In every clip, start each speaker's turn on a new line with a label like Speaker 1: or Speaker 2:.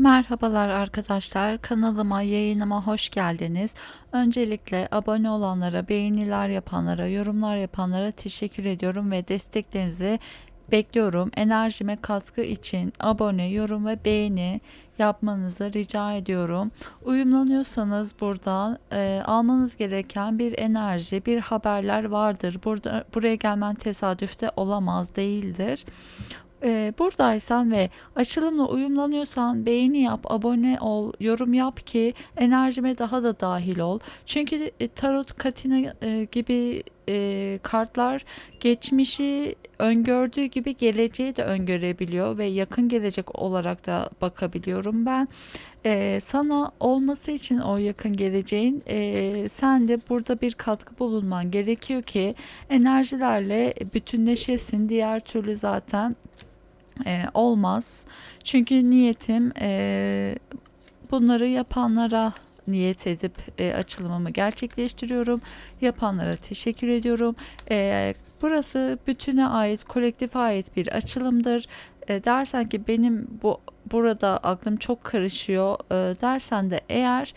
Speaker 1: Merhabalar arkadaşlar kanalıma yayınıma hoş geldiniz. Öncelikle abone olanlara, beğeniler yapanlara, yorumlar yapanlara teşekkür ediyorum ve desteklerinizi bekliyorum. Enerjime katkı için abone, yorum ve beğeni yapmanızı rica ediyorum. Uyumlanıyorsanız burada e, almanız gereken bir enerji, bir haberler vardır. Burada buraya gelmen tesadüfte olamaz, değildir. Ee, buradaysan ve açılımla uyumlanıyorsan beğeni yap, abone ol, yorum yap ki enerjime daha da dahil ol. Çünkü e, tarot, katina e, gibi e, kartlar geçmişi öngördüğü gibi geleceği de öngörebiliyor ve yakın gelecek olarak da bakabiliyorum ben. E, sana olması için o yakın geleceğin e, sen de burada bir katkı bulunman gerekiyor ki enerjilerle bütünleşesin. Diğer türlü zaten e, olmaz. Çünkü niyetim e, bunları yapanlara niyet edip e, açılımımı gerçekleştiriyorum. Yapanlara teşekkür ediyorum. E, burası bütüne ait, kolektife ait bir açılımdır. E, dersen ki benim bu burada aklım çok karışıyor e, dersen de eğer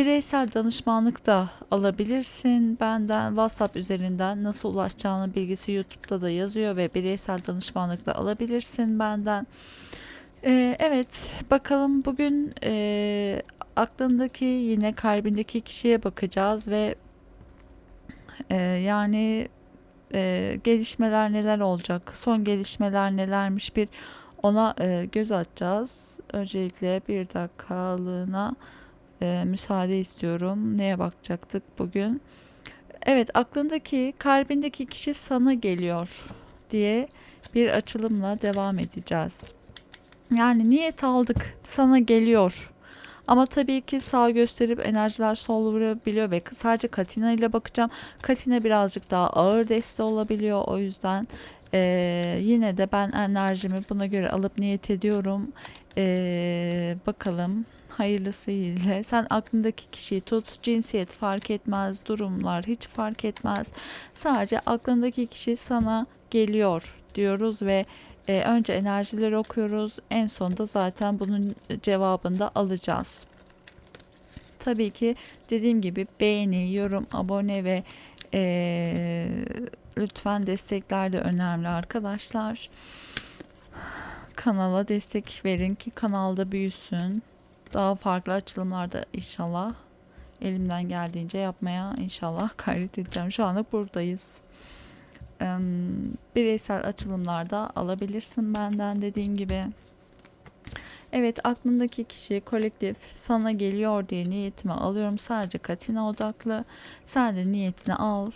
Speaker 1: Bireysel danışmanlık da alabilirsin. Benden WhatsApp üzerinden nasıl ulaşacağını bilgisi YouTube'da da yazıyor ve bireysel danışmanlık da alabilirsin benden. Ee, evet, bakalım bugün e, aklındaki yine kalbindeki kişiye bakacağız ve e, yani e, gelişmeler neler olacak, son gelişmeler nelermiş bir ona e, göz atacağız. Öncelikle bir dakikalığına e, müsaade istiyorum. Neye bakacaktık bugün? Evet, aklındaki, kalbindeki kişi sana geliyor diye bir açılımla devam edeceğiz. Yani niyet aldık, sana geliyor. Ama tabii ki sağ gösterip enerjiler sol vurabiliyor ve sadece Katina ile bakacağım. Katina birazcık daha ağır deste olabiliyor. O yüzden ee, yine de ben enerjimi buna göre alıp niyet ediyorum. Ee, bakalım hayırlısıyla. Sen aklındaki kişiyi tut. Cinsiyet fark etmez. Durumlar hiç fark etmez. Sadece aklındaki kişi sana geliyor diyoruz ve e, önce enerjileri okuyoruz. En sonunda zaten bunun cevabını da alacağız. Tabii ki dediğim gibi beğeni, yorum, abone ve e, lütfen destekler de önemli arkadaşlar. Kanala destek verin ki kanalda büyüsün daha farklı açılımlarda inşallah elimden geldiğince yapmaya inşallah gayret edeceğim. Şu anlık buradayız. Bireysel açılımlarda alabilirsin benden dediğim gibi. Evet aklındaki kişi kolektif sana geliyor diye niyetimi alıyorum. Sadece Katina odaklı. Sen de niyetini al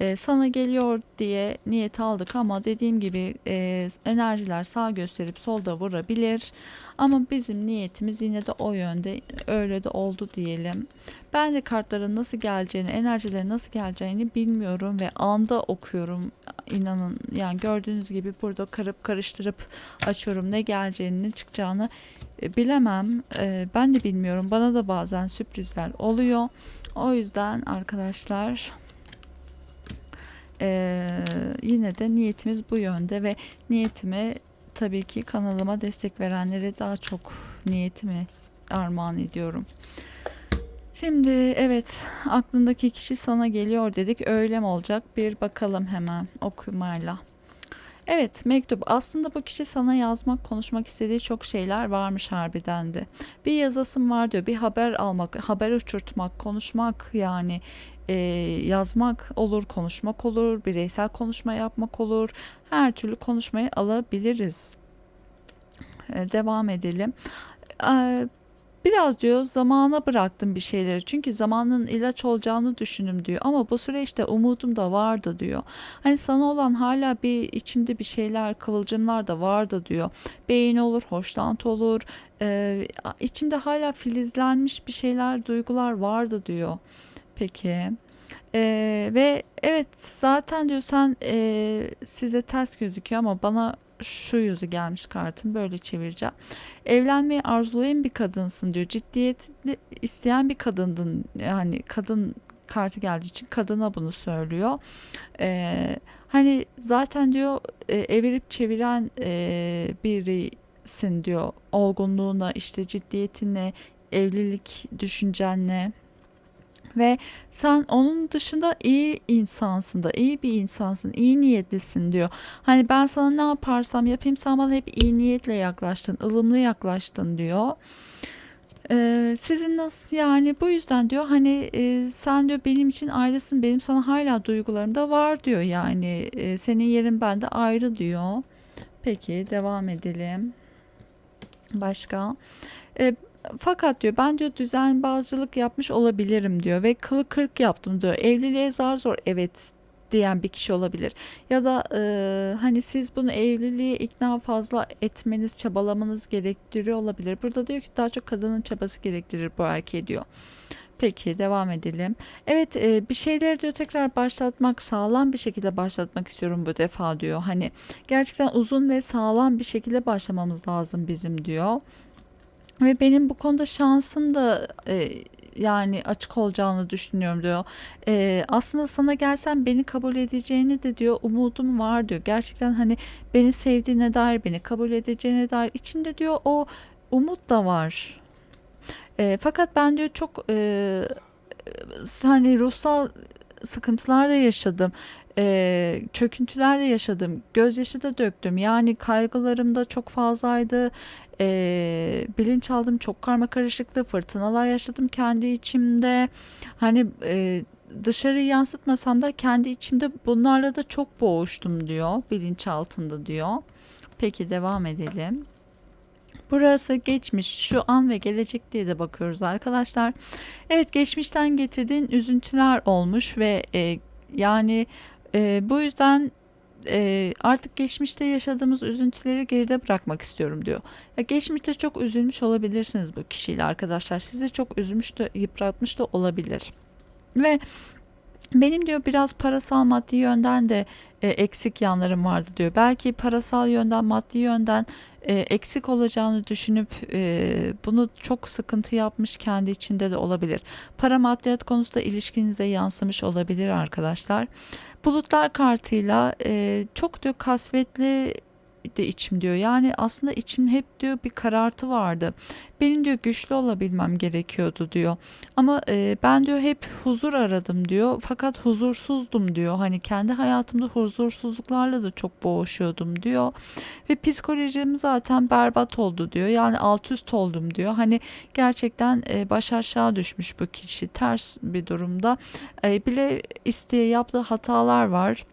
Speaker 1: e, sana geliyor diye niyet aldık ama dediğim gibi e, enerjiler sağ gösterip solda vurabilir. Ama bizim niyetimiz yine de o yönde öyle de oldu diyelim. Ben de kartların nasıl geleceğini, enerjilerin nasıl geleceğini bilmiyorum ve anda okuyorum. İnanın yani gördüğünüz gibi burada karıp karıştırıp açıyorum ne geleceğini ne çıkacağını e, bilemem. E, ben de bilmiyorum. Bana da bazen sürprizler oluyor. O yüzden arkadaşlar ee, yine de niyetimiz bu yönde ve niyetimi tabii ki kanalıma destek verenlere daha çok niyetimi armağan ediyorum. Şimdi evet aklındaki kişi sana geliyor dedik öyle mi olacak bir bakalım hemen okumayla. Evet mektup aslında bu kişi sana yazmak konuşmak istediği çok şeyler varmış harbiden de. Bir yazasım var diyor bir haber almak haber uçurtmak konuşmak yani e, yazmak olur, konuşmak olur, bireysel konuşma yapmak olur. Her türlü konuşmayı alabiliriz. E, devam edelim. E, Biraz diyor zamana bıraktım bir şeyleri çünkü zamanın ilaç olacağını düşündüm diyor ama bu süreçte umudum da vardı diyor. Hani sana olan hala bir içimde bir şeyler kıvılcımlar da vardı diyor. Beğen olur, hoşlantı olur, ee, içimde hala filizlenmiş bir şeyler, duygular vardı diyor. Peki. Ee, ve evet zaten diyor sen e, size ters gözüküyor ama bana şu yüzü gelmiş kartın böyle çevireceğim. Evlenmeyi arzulayan bir kadınsın diyor. Ciddiyet isteyen bir kadındın yani kadın kartı geldiği için kadına bunu söylüyor. Ee, hani zaten diyor e, evirip çeviren e, biri sin diyor. Olgunluğuna, işte ciddiyetine, evlilik düşüncenle ve sen onun dışında iyi insansın da iyi bir insansın iyi niyetlisin diyor. Hani ben sana ne yaparsam yapayım sen bana hep iyi niyetle yaklaştın ılımlı yaklaştın diyor. Ee, sizin nasıl yani bu yüzden diyor hani e, sen diyor benim için ayrısın benim sana hala duygularım da var diyor yani e, senin yerin bende ayrı diyor. Peki devam edelim. Başka? E, fakat diyor ben diyor düzenbazcılık yapmış olabilirim diyor ve kılı kırk yaptım diyor. Evliliğe zar zor evet diyen bir kişi olabilir. Ya da e, hani siz bunu evliliğe ikna fazla etmeniz, çabalamanız gerektiriyor olabilir. Burada diyor ki daha çok kadının çabası gerektirir bu erkeğe diyor. Peki devam edelim. Evet e, bir şeyleri diyor tekrar başlatmak sağlam bir şekilde başlatmak istiyorum bu defa diyor. Hani gerçekten uzun ve sağlam bir şekilde başlamamız lazım bizim diyor. Ve benim bu konuda şansım da e, yani açık olacağını düşünüyorum diyor. E, aslında sana gelsem beni kabul edeceğini de diyor umudum var diyor. Gerçekten hani beni sevdiğine dair beni kabul edeceğine dair içimde diyor o umut da var. E, fakat ben diyor çok e, hani ruhsal sıkıntılar da yaşadım. E, çöküntüler de yaşadım. Gözyaşı da döktüm. Yani kaygılarım da çok fazlaydı. E, bilinçaltım çok karma karışıktı. Fırtınalar yaşadım kendi içimde. Hani e, dışarı yansıtmasam da kendi içimde bunlarla da çok boğuştum diyor. Bilinçaltında diyor. Peki devam edelim. Burası geçmiş, şu an ve gelecek diye de bakıyoruz arkadaşlar. Evet geçmişten getirdiğin üzüntüler olmuş ve e, yani e, bu yüzden e, artık geçmişte yaşadığımız üzüntüleri geride bırakmak istiyorum diyor. Ya geçmişte çok üzülmüş olabilirsiniz bu kişiyle arkadaşlar. Sizi çok üzmüş de yıpratmış da olabilir. Ve benim diyor biraz parasal maddi yönden de e, eksik yanlarım vardı diyor. Belki parasal yönden maddi yönden e, eksik olacağını düşünüp e, bunu çok sıkıntı yapmış kendi içinde de olabilir. Para maddiyat konusunda ilişkinize yansımış olabilir arkadaşlar. Bulutlar kartıyla e, çok diyor kasvetli de içim diyor. Yani aslında içim hep diyor bir karartı vardı. Benim diyor güçlü olabilmem gerekiyordu diyor. Ama e, ben diyor hep huzur aradım diyor. Fakat huzursuzdum diyor. Hani kendi hayatımda huzursuzluklarla da çok boğuşuyordum diyor. Ve psikolojim zaten berbat oldu diyor. Yani alt üst oldum diyor. Hani gerçekten e, baş aşağı düşmüş bu kişi. Ters bir durumda. E, bile isteye yaptığı hatalar var.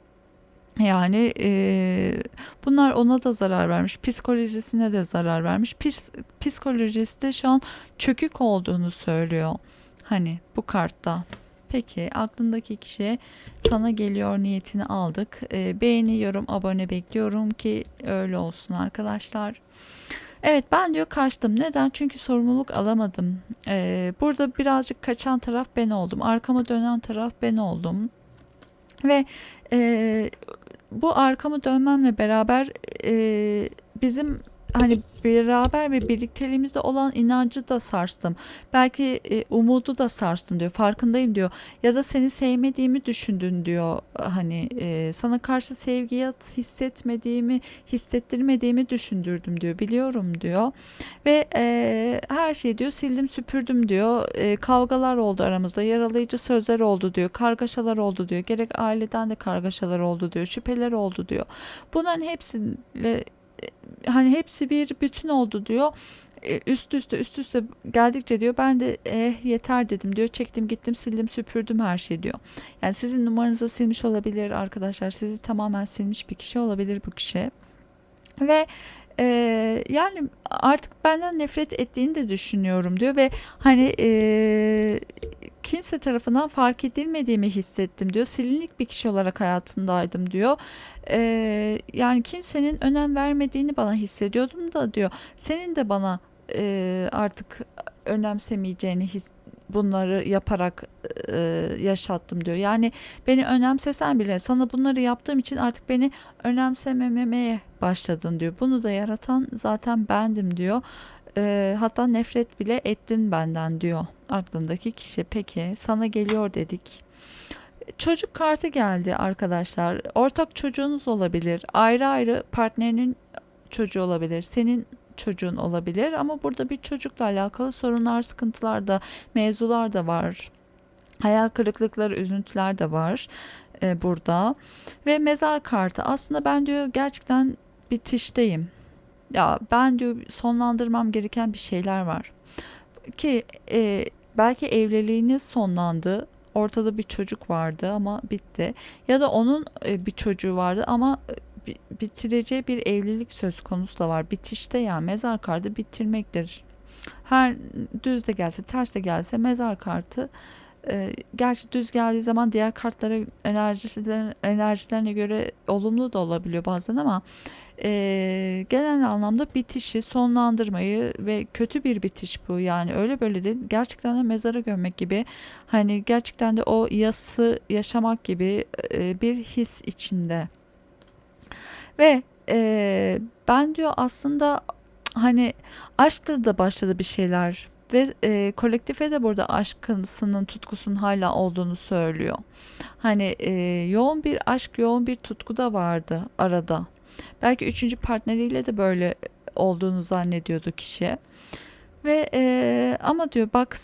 Speaker 1: Yani e, bunlar ona da zarar vermiş, psikolojisine de zarar vermiş. Pis, psikolojisi de şu an çökük olduğunu söylüyor. Hani bu kartta. Peki aklındaki kişi sana geliyor niyetini aldık. E, beğeni, yorum, abone bekliyorum ki öyle olsun arkadaşlar. Evet ben diyor kaçtım. Neden? Çünkü sorumluluk alamadım. E, burada birazcık kaçan taraf ben oldum. Arkama dönen taraf ben oldum. Ve e, bu arkamı dönmemle beraber e, bizim hani beraber ve birlikteliğimizde olan inancı da sarstım. Belki e, umudu da sarstım diyor. Farkındayım diyor. Ya da seni sevmediğimi düşündün diyor. Hani e, sana karşı sevgiyi hissetmediğimi, hissettirmediğimi düşündürdüm diyor. Biliyorum diyor. Ve e, her şeyi diyor sildim süpürdüm diyor. E, kavgalar oldu aramızda. Yaralayıcı sözler oldu diyor. Kargaşalar oldu diyor. Gerek aileden de kargaşalar oldu diyor. Şüpheler oldu diyor. Bunların hepsiyle hani hepsi bir bütün oldu diyor. E, üst üste üst üste geldikçe diyor ben de eh yeter dedim diyor. Çektim gittim sildim süpürdüm her şey diyor. Yani sizin numaranızı silmiş olabilir arkadaşlar. Sizi tamamen silmiş bir kişi olabilir bu kişi. Ve e, yani artık benden nefret ettiğini de düşünüyorum diyor ve hani e, kimse tarafından fark edilmediğimi hissettim diyor. Silinlik bir kişi olarak hayatındaydım diyor. Ee, yani kimsenin önem vermediğini bana hissediyordum da diyor. Senin de bana e, artık önemsemeyeceğini his bunları yaparak e, yaşattım diyor. Yani beni önemsesen bile sana bunları yaptığım için artık beni önemsememeye başladın diyor. Bunu da yaratan zaten bendim diyor. E, hatta nefret bile ettin benden diyor aklındaki kişi. Peki sana geliyor dedik. Çocuk kartı geldi arkadaşlar. Ortak çocuğunuz olabilir. Ayrı ayrı partnerinin çocuğu olabilir. Senin çocuğun olabilir ama burada bir çocukla alakalı sorunlar, sıkıntılar da, mevzular da var. Hayal kırıklıkları, üzüntüler de var e, burada. Ve mezar kartı aslında ben diyor gerçekten bitişteyim. Ya ben diyor sonlandırmam gereken bir şeyler var. Ki e, belki evliliğiniz sonlandı. Ortada bir çocuk vardı ama bitti. Ya da onun e, bir çocuğu vardı ama e, bi- bitireceği bir evlilik söz konusu da var. Bitişte yani mezar kartı bitirmektir. Her düz de gelse ters de gelse mezar kartı e, gerçi düz geldiği zaman diğer kartlara enerjilerine, enerjilerine göre olumlu da olabiliyor bazen ama e, genel anlamda bitişi sonlandırmayı ve kötü bir bitiş bu. Yani öyle böyle değil. Gerçekten de mezara gömmek gibi hani gerçekten de o yası yaşamak gibi e, bir his içinde. Ve e, ben diyor aslında hani aşkla da başladı bir şeyler ve e, kolektife de burada aşkısının tutkusunun hala olduğunu söylüyor. Hani e, yoğun bir aşk, yoğun bir tutku da vardı arada. Belki üçüncü partneriyle de böyle olduğunu zannediyordu kişi. Ve e, ama diyor bak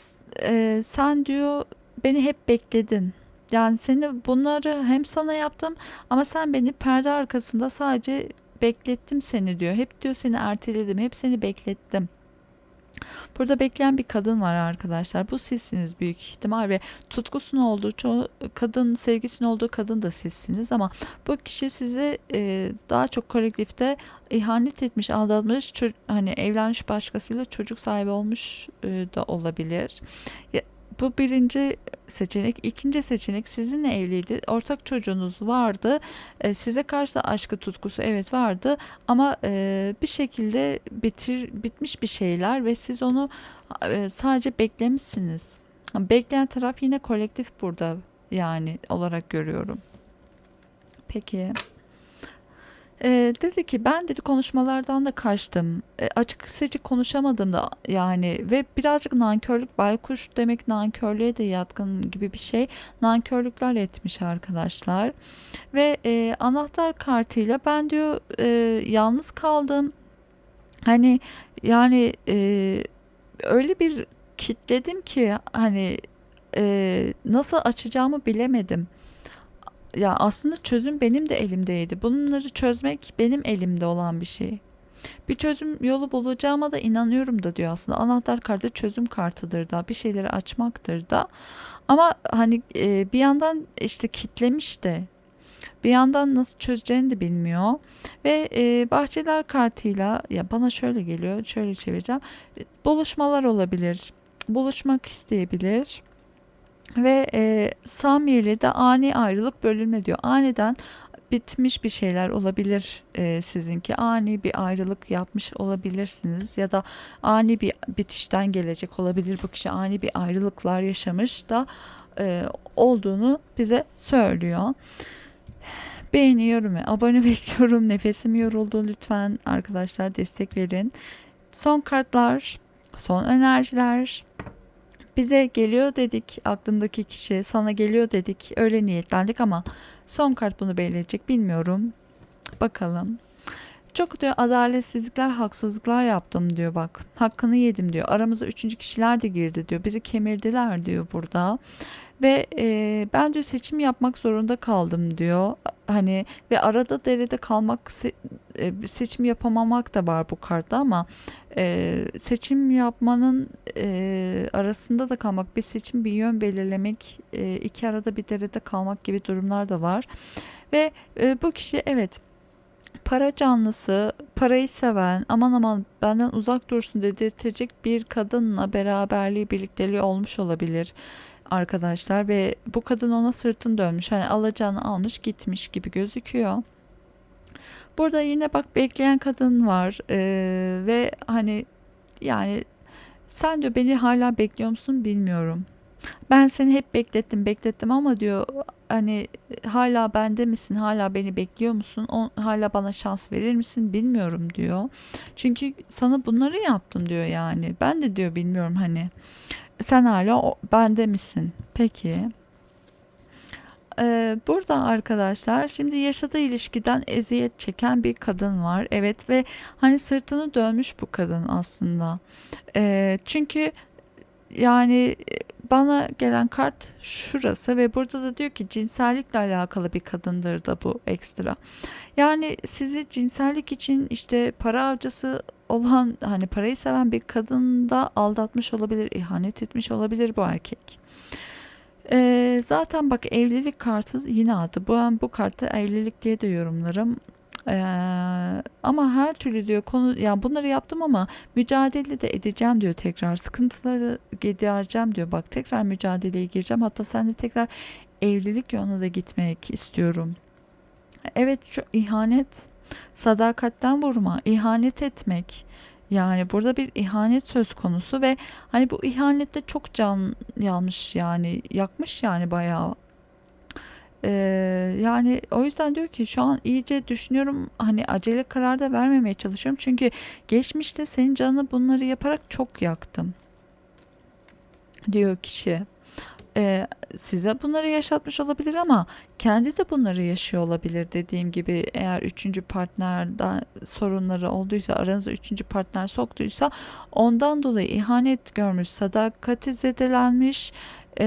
Speaker 1: e, sen diyor beni hep bekledin. Yani seni bunları hem sana yaptım ama sen beni perde arkasında sadece beklettim seni diyor. Hep diyor seni erteledim, hep seni beklettim. Burada bekleyen bir kadın var arkadaşlar. Bu sizsiniz büyük ihtimal ve tutkusunun olduğu çoğu kadın, sevgisinin olduğu kadın da sizsiniz ama bu kişi sizi e, daha çok kolektifte ihanet etmiş, aldatmış, hani evlenmiş başkasıyla çocuk sahibi olmuş e, da olabilir. Ya, bu birinci seçenek. İkinci seçenek sizinle evliydi. Ortak çocuğunuz vardı. E, size karşı da aşkı tutkusu evet vardı ama e, bir şekilde bitir bitmiş bir şeyler ve siz onu e, sadece beklemişsiniz. Bekleyen taraf yine kolektif burada yani olarak görüyorum. Peki. Ee, dedi ki ben dedi konuşmalardan da kaçtım. E, açık seçik konuşamadım da yani ve birazcık nankörlük baykuş demek nankörlüğe de yatkın gibi bir şey. Nankörlükler etmiş arkadaşlar. Ve e, anahtar kartıyla ben diyor e, yalnız kaldım. Hani yani e, öyle bir kitledim ki hani e, nasıl açacağımı bilemedim. Ya aslında çözüm benim de elimdeydi. Bunları çözmek benim elimde olan bir şey. Bir çözüm yolu bulacağıma da inanıyorum da diyor aslında. Anahtar kartı çözüm kartıdır da bir şeyleri açmaktır da. Ama hani e, bir yandan işte kitlemiş de bir yandan nasıl çözeceğini de bilmiyor. Ve e, bahçeler kartıyla ya bana şöyle geliyor şöyle çevireceğim. Buluşmalar olabilir. Buluşmak isteyebilir. Ve e, Samyeli de ani ayrılık bölünme diyor. Aniden bitmiş bir şeyler olabilir e, sizinki. Ani bir ayrılık yapmış olabilirsiniz ya da ani bir bitişten gelecek olabilir bu kişi. Ani bir ayrılıklar yaşamış da e, olduğunu bize söylüyor. Beğeni, yorum ve abone bekliyorum. Nefesim yoruldu. Lütfen arkadaşlar destek verin. Son kartlar, son enerjiler. Bize geliyor dedik aklındaki kişi sana geliyor dedik öyle niyetlendik ama son kart bunu belirleyecek bilmiyorum. Bakalım çok diyor adaletsizlikler haksızlıklar yaptım diyor bak. Hakkını yedim diyor. Aramıza üçüncü kişiler de girdi diyor. Bizi kemirdiler diyor burada. Ve e, ben diyor seçim yapmak zorunda kaldım diyor. Hani ve arada derede kalmak se- e, seçim yapamamak da var bu kartta ama e, seçim yapmanın e, arasında da kalmak bir seçim bir yön belirlemek e, iki arada bir derede kalmak gibi durumlar da var. Ve e, bu kişi evet para canlısı, parayı seven, aman aman benden uzak dursun dedirtecek bir kadınla beraberliği, birlikteliği olmuş olabilir arkadaşlar ve bu kadın ona sırtını dönmüş. Hani alacağını almış gitmiş gibi gözüküyor. Burada yine bak bekleyen kadın var ee, ve hani yani sen diyor beni hala bekliyor musun bilmiyorum. Ben seni hep beklettim beklettim ama diyor hani hala bende misin hala beni bekliyor musun o, hala bana şans verir misin bilmiyorum diyor. Çünkü sana bunları yaptım diyor yani ben de diyor bilmiyorum hani sen hala o, bende misin peki e, burada arkadaşlar şimdi yaşadığı ilişkiden eziyet çeken bir kadın var. Evet ve hani sırtını dönmüş bu kadın aslında. E, çünkü yani e, bana gelen kart şurası ve burada da diyor ki cinsellikle alakalı bir kadındır da bu ekstra. Yani sizi cinsellik için işte para avcısı olan hani parayı seven bir kadın da aldatmış olabilir, ihanet etmiş olabilir bu erkek. Ee, zaten bak evlilik kartı yine adı. Bu bu kartı evlilik diye de yorumlarım. Ee, ama her türlü diyor konu yani bunları yaptım ama mücadele de edeceğim diyor tekrar. Sıkıntıları gidereceğim diyor. Bak tekrar mücadeleye gireceğim. Hatta seninle tekrar evlilik yoluna da gitmek istiyorum. Evet şu ihanet, sadakatten vurma, ihanet etmek. Yani burada bir ihanet söz konusu ve hani bu ihanette çok can yanmış yani yakmış yani bayağı. Ee, yani o yüzden diyor ki şu an iyice düşünüyorum hani acele karar da vermemeye çalışıyorum. Çünkü geçmişte senin canını bunları yaparak çok yaktım. diyor kişi. E, size bunları yaşatmış olabilir ama kendi de bunları yaşıyor olabilir dediğim gibi. Eğer üçüncü partnerden sorunları olduysa aranıza üçüncü partner soktuysa ondan dolayı ihanet görmüş sadakati zedelenmiş e,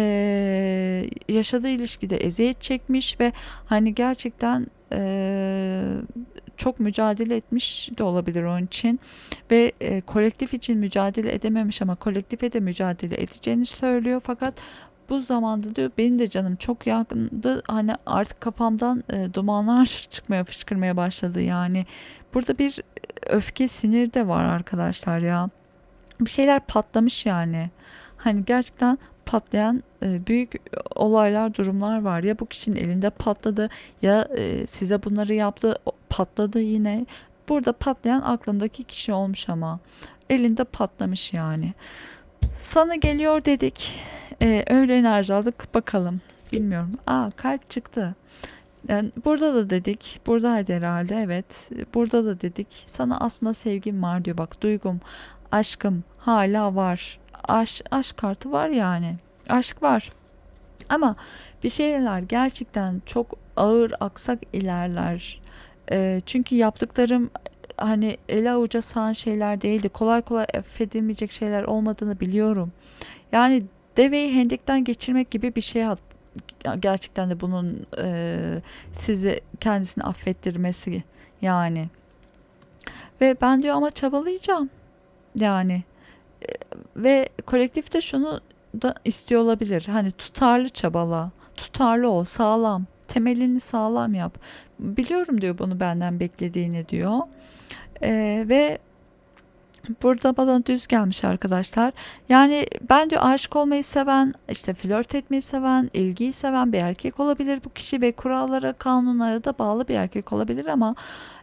Speaker 1: yaşadığı ilişkide eziyet çekmiş ve hani gerçekten e, çok mücadele etmiş de olabilir onun için ve e, kolektif için mücadele edememiş ama kolektife de mücadele edeceğini söylüyor. Fakat bu zamanda diyor benim de canım çok yakındı hani artık kafamdan e, dumanlar çıkmaya fışkırmaya başladı. Yani burada bir öfke sinir de var arkadaşlar ya. Bir şeyler patlamış yani hani gerçekten patlayan e, büyük olaylar durumlar var ya bu kişinin elinde patladı ya e, size bunları yaptı patladı yine burada patlayan aklındaki kişi olmuş ama elinde patlamış yani sana geliyor dedik. Ee, öyle enerji aldık. Bakalım. Bilmiyorum. Aa kalp çıktı. Yani burada da dedik. Buradaydı herhalde. Evet. Burada da dedik. Sana aslında sevgim var diyor. Bak duygum, aşkım hala var. Aş, aşk kartı var yani. Aşk var. Ama bir şeyler gerçekten çok ağır aksak ilerler. E, çünkü yaptıklarım hani ele avuca sığan şeyler değildi. Kolay kolay affedilmeyecek şeyler olmadığını biliyorum. Yani deveyi hendekten geçirmek gibi bir şey gerçekten de bunun e, sizi kendisini affettirmesi yani. Ve ben diyor ama çabalayacağım. Yani ve kolektif de şunu da istiyor olabilir. Hani tutarlı çabala, tutarlı ol, sağlam, temelini sağlam yap. Biliyorum diyor bunu benden beklediğini diyor. Ee, ve burada bana düz gelmiş arkadaşlar. Yani ben diyor aşık olmayı seven, işte flört etmeyi seven, ilgiyi seven bir erkek olabilir bu kişi ve kurallara, kanunlara da bağlı bir erkek olabilir ama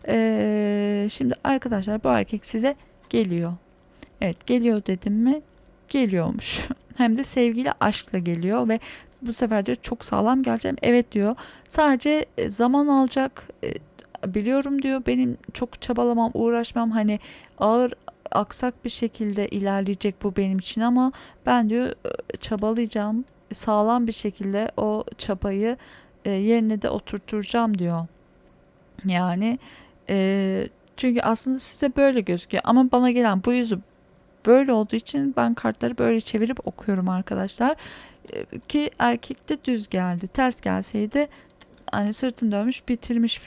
Speaker 1: e, şimdi arkadaşlar bu erkek size geliyor. Evet geliyor dedim mi? Geliyormuş. Hem de sevgiyle aşkla geliyor ve bu sefer de çok sağlam geleceğim. Evet diyor. Sadece e, zaman alacak. E, biliyorum diyor benim çok çabalamam uğraşmam hani ağır aksak bir şekilde ilerleyecek bu benim için ama ben diyor e, çabalayacağım sağlam bir şekilde o çabayı yerine de oturtacağım diyor. Yani e, çünkü aslında size böyle gözüküyor ama bana gelen bu yüzü böyle olduğu için ben kartları böyle çevirip okuyorum arkadaşlar. E, ki erkekte düz geldi. Ters gelseydi hani sırtını dönmüş bitirmiş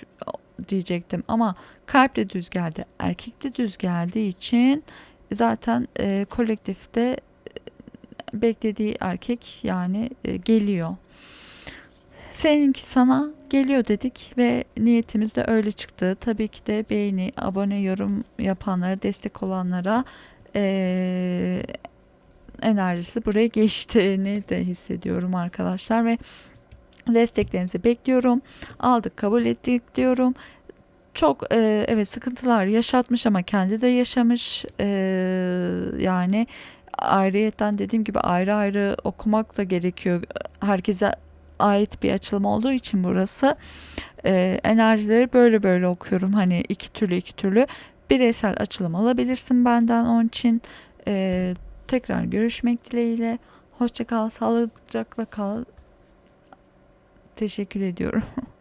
Speaker 1: diyecektim ama kalp de düz geldi. Erkek de düz geldiği için zaten e, kolektifte e, beklediği erkek yani e, geliyor. Seninki sana geliyor dedik ve niyetimiz de öyle çıktı. Tabii ki de beğeni, abone, yorum yapanlara, destek olanlara e, enerjisi buraya geçtiğini de hissediyorum arkadaşlar ve Desteklerinizi bekliyorum. Aldık, kabul ettik diyorum. Çok e, evet sıkıntılar yaşatmış ama kendi de yaşamış. E, yani ayrıyetten dediğim gibi ayrı ayrı okumak da gerekiyor. Herkese ait bir açılım olduğu için burası. E, enerjileri böyle böyle okuyorum. Hani iki türlü iki türlü bireysel açılım alabilirsin benden onun için. E, tekrar görüşmek dileğiyle. Hoşçakal, sağlıcakla kal. teşekkür ediyorum.